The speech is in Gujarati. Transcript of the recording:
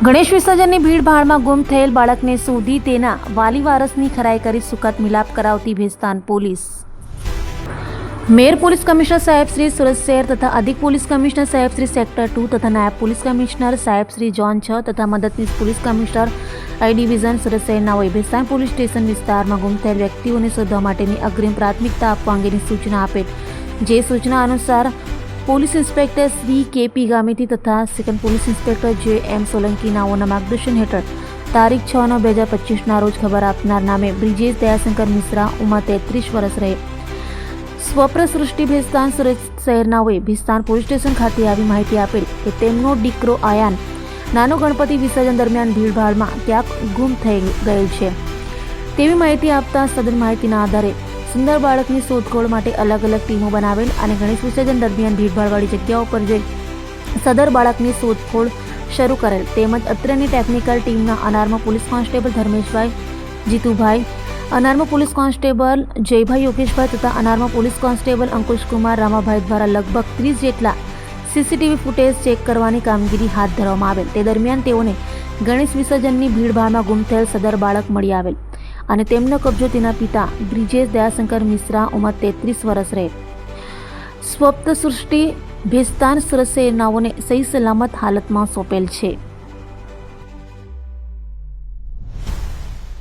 ગણેશ વિસર્જનની ભીડભાડમાં ગુમ થયેલ બાળકને શોધી તેના વાલી વારસની ખરાઈ કરી સુખદ મિલાપ કરાવતી Bhestan police. Mayor police commissioner સાહેબ શ્રી સુરત શહેર તથા અધિક પોલીસ કમિશનર સાહેબ શ્રી સેક્ટર ટુ તથા નાયબ પોલીસ કમિશનર સાહેબ શ્રી જોન છ તથા મદદનીશ police commissioner I division Surat શહેરના હોય ભેસ્તાન પોલીસ સ્ટેશન વિસ્તારમાં ગુમ થયેલ વ્યક્તિઓને શોધવા માટેની અગ્રિમ પ્રાથમિકતા આપવા અંગેની સૂચના આપેલ જે સૂચના અનુસાર police inspector Shri KP Gameti તથા સેકન્ડ પોલીસ ઇન્સ્પેક્ટર જે એમ સોલંકી નાઓના માર્ગદર્શન હેઠળ તારીખ છ નવ બે હજાર પચીસના રોજ ખબર આપનાર નામે બ્રિજેશ દયાશંકર મિશ્રા ઉંમર તેત્રીસ વર્ષ રહે. સ્વપ્રસૃષ્ટિ ભેસ્તાન સુરત શહેરનાઓએ ભિસ્તાન પોલીસ સ્ટેશન ખાતે આવી માહિતી આપેલ કે તેમનો દીકરો આયાન નાનો ગણપતિ વિસર્જન દરમિયાન ભીડભાડમાં ક્યાંક ગુમ થઈ ગયેલ છે. તેવી માહિતી આપતા સદન માહિતીના આધારે સુંદર બાળકની શોધખોળ માટે અલગ અલગ ટીમો બનાવેલ અને ગણેશ વિસર્જન દરમિયાન ભીડભાડવાળી જગ્યાઓ પર જઈ સદર બાળકની શોધખોળ શરૂ કરેલ. તેમજ અત્રેની ટેકનિકલ ટીમના અનારમાં પોલીસ કોન્સ્ટેબલ ધર્મેશભાઈ, જીતુભાઈ, અનારમાં પોલીસ કોન્સ્ટેબલ જયભાઈ યોગેશભાઈ તથા અનારમાં પોલીસ કોન્સ્ટેબલ અંકુશકુમાર રામાભાઈ દ્વારા લગભગ ત્રીસ જેટલા સીસીટીવી ફૂટેજ ચેક કરવાની કામગીરી હાથ ધરવામાં આવેલ. તે દરમિયાન તેઓને ગણેશ વિસર્જનની ભીડભાડમાં ગુમ થયેલ સદર બાળક મળી આવેલ. અને તેમનો કબજો તેના પિતા બ્રિજેશ દયાશંકર મિશ્રા ઉંમર તેત્રીસ વર્ષ રહે. સ્વપ્ત સૃષ્ટિ ભેસ્તાન સરસેનાઓને સહી સલામત હાલતમાં સોંપેલ છે.